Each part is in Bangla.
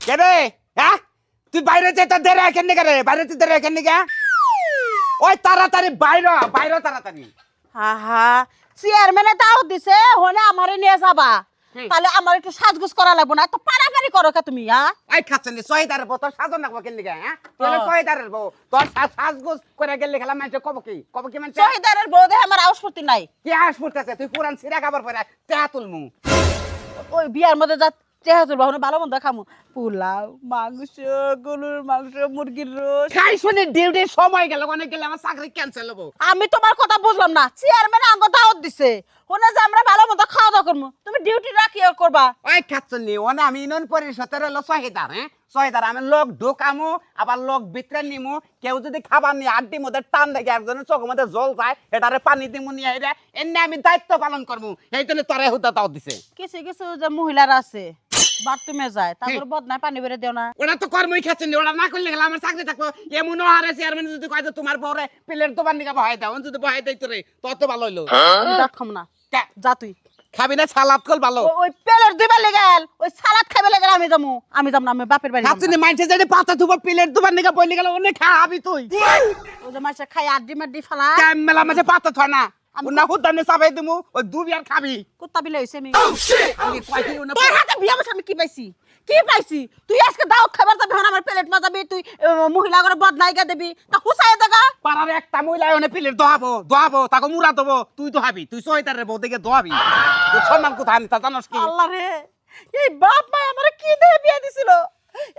কে রে? হ্যাঁ? তুই বাইরে যেতে দেরে কেন নিকা রে? বাইরে যেতে দেরে কেন নিকা? ওই তাড়াতাড়ি বাইরে বাইরে তাড়াতাড়ি। আহা চেয়ারম্যানে তাও দিছে হলে আমারে নিয়ে যাবা। তাহলে আমার একটু সাজগুজ করা লাগবে না তো পারাপারি করো কে তুমি হ্যাঁ? ওই খাচ্ছেন সহিদারের বউ তোর সাজন রাখব কেন নিকা হ্যাঁ? তোর হ্যাঁ। সহিদারের বউ তোর সাজগোজ করে গেলে খেলা মানুষ কব কি? কব কি মানুষ? শহীদারের বৌদে আমার আউসপতি নাই। কি আস ফুটতেছে তুই পুরান সিরা খাবার পরে তেহা তুলমু। ওই বিয়ার মধ্যে যা চেহারা ভালো মন্দ খামু। পোলাও মাংস গরুর মাংস মুরগির রোজ খাই শুনি ডিউটির সময় গেল অনেক গেলে আমার চাকরি ক্যান্সেল হব। আমি তোমার কথা বুঝলাম না। চেয়ারম্যান আঙ্গ দাওয়াত দিছে। ওনে যে আমরা ভালো মতো খাওয়া দাওয়া করব তুমি ডিউটি রাখি করবা? ওই খাচ্ছেন ওনে আমি ইউনিয়ন পরিষদের হলো সহিদার হ্যাঁ? সহিদার আমি লোক ঢোকামু আবার লোক বিতরে নিমু। কেউ যদি খাবার নিয়ে আড্ডি মধ্যে টান দেখে একজনের চোখের মধ্যে জল যায় এটারে পানি দিমু নিয়ে এনে আমি দায়িত্ব পালন করব এই জন্য তোরে হুদা তাও দিছে। কিছু কিছু যে মহিলারা আছে বাথরুমে যায় তারপর বদনায় পানি বেড়ে দেও না। ওরা তো কর্মই খাচ্ছেন নি, ওরা না করলে গেলে আমার চাকরি থাকব। এমন হারে চেয়ারম্যান যদি কয় যে তোমার পরে প্লেট দোকান নিকা বহাই দাও যদি বহাই দেয় তোরে তত ভালো হইল। আমি দাঁত খাম না। যা তুই। খাবি না সালাদ কল ভালো। ওই পেলের দুইবার লেগেল ওই সালাদ খাবে লেগেল আমি যাব আমি যাব না আমি বাপের বাড়ি যাব খাচ্ছেন না। মাইনছে যদি পাতা ধুবো প্লেট দোকান নিকা বইলে গেলে অনেক খাবি তুই। ওই যে মাসে খাই আড্ডি মাড্ডি ফালা। মেলা মাঝে পাতা থয় না। উনা হুদানে চাবাই দিমু ওই দুবি আর খাবি কুত্তা বিলে হইছে আমি তোর হাতে বিয়া বসে আমি কি পাইছি কি পাইছি তুই আজকে দাওয়াত খাবার যাবি হন আমার প্লেট মাজাবি তুই মহিলা করে বদনাইকা দেবি তা হুসাই দেখা পাড়ার একটা মহিলা ওনে প্লেট দোহাবো দোহাবো তাকে মুরা দেবো তুই দোহাবি তুই সহিতারে বউ দেখে দোহাবি তোর সম্মান কোথায় আনি তা জানোস কি আল্লাহ রে এই বাপ মা আমার কি দিয়ে বিয়া দিছিল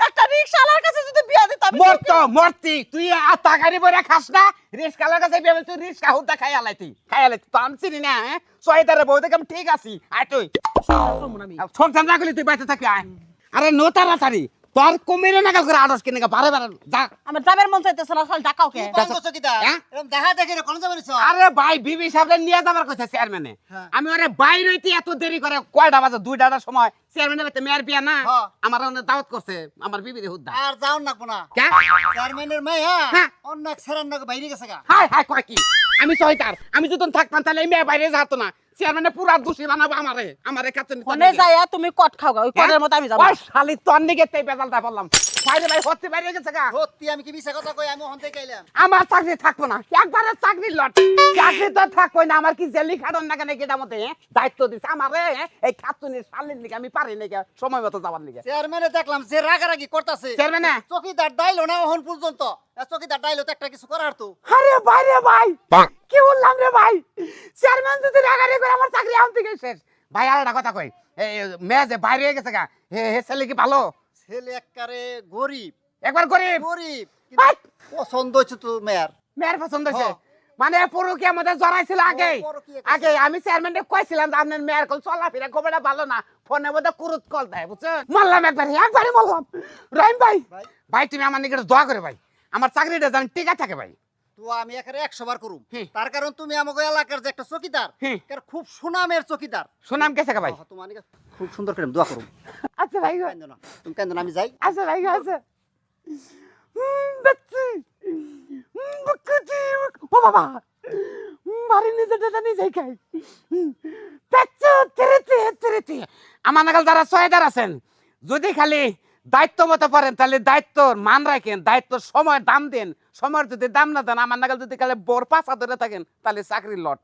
একটা রিকশালার কাছে যদি বিয়া দিতাম মরত মরতি। তুই তাকারি বইরা খাস না রিকশালার কাছে বিয়া তুই রিকশা হুদা খাই আলাইতি খাই আলাইতি তো আমি চিনি না হ্যাঁ? সহিতারে বউ দেখে আমি ঠিক আছি। আয় তুই। সংসার না করলি তুই বাইতে থাকি আয়। আরে নো তাড়াতাড়ি। তোর কমিরে নাগাল করে আড়স কিনে বারে বারে যা। আমার যাবের মন চাইতেছে না চল ডাকাও কে দেখো। দেখা দেখি রে কোন আরে ভাই বিবি সাহেব নিয়ে যাবার কথা চেয়ারম্যানে। আমি ওরে বাইরে হইতে এত দেরি করে কয়টা বাজে দুইটার সময়। চেয়ারম্যানের বাড়িতে মেয়ের বিয়া না হ্যাঁ। আমার ওখানে দাওয়াত করছে আমার বিবির হুদ্দা আর যাও না কোনা কে? চেয়ারম্যানের মেয়ে হ্যাঁ? হ্যাঁ। অন্য এক সেরান নাকি বাইরে গেছে গা। হাই হাই কয় কি? আমি সহিতার আমি যদি থাকতাম তাহলে এই মেয়ে বাইরে যেত না। চেয়ারম্যানে পুরা দোষী বানাবো আমারে আমারে কাছে তুমি কট খাও গা ওই হ্যাঁ? কটের মতো আমি যাব। খালি শালি তোর নিগে বেজালটা বললাম। বাইরে ভাই হতে বাইরে গেছে গা। সত্যি আমি কি মিছা কথা কই? আমি হন্তে গেলাম আমার চাকরি থাকব না। একবারে চাকরি লট। চাকরি তো থাকব না। আমার কি জেলি খাটন না কেন কেটার মধ্যে? দায়িত্ব দিচ্ছে আমারে? এই খাতুনের শালির নিকে আমি পারি নাকি সময় মতো যাবার নিকে চেয়ারম্যানে দেখলাম যে রাগারাগি করতেছে। চেয়ারম্যানে চকিদার ডাইলো না ওহন পর্যন্ত। চকিদার ডাইলো তো একটা কিছু করার তো। আরে ভাই ভাই! কি বললাম রে ভাই? চেয়ারম্যান যদি রাগারি করে আমার চাকরি থেকে শেষ। ভাই আর একটা কথা কই মেয়ে যে বাইরে হয়ে গেছে গা হে হে ছেলে কি ভালো? ছেলে গরিব। একবার গরিব। গরিব পছন্দ হচ্ছে তো মেয়ার। মেয়ার পছন্দ হ্যাঁ। মানে পরকি আমাদের জড়াইছিল আগে। আগে আমি চেয়ারম্যানকে কইছিলাম যে আপনার মেয়ের কল চলাফেরা খবরটা ভালো না। ফোনে মধ্যে কুরুত কল দেয় বুঝছেন? মারলাম একবার একবারে মারলাম। রহিম ভাই। ভাই। ভাই তুমি আমার নিকট দোয়া করে ভাই। আমার চাকরিটা জানি টিকা থাকে ভাই। তো আমি এখানে একশো বার করুম। তার কারণ তুমি আমাকে এলাকার যে একটা চকিদার। খুব সুনামের চকিদার। সুনাম কেসে ভাই? তোমার খুব সুন্দর করে দোয়া করুম। আচ্ছা ভাই তুমি কান্দো না আমি যাই। আচ্ছা ভাই আচ্ছা। ও বাবা। হুম, বাড়ি নিজে দাদা নিজেই খাই। আমার নাগাল যারা সহায়দার আছেন যদি খালি দায়িত্ব মতো পারেন, তাহলে দায়িত্ব মান রাখেন, দায়িত্ব সময় দাম দেন। সময়ের যদি দাম না দেন, আমার নাগাল যদি কালে বর পাঁচা ধরে থাকেন, তাহলে চাকরি লট।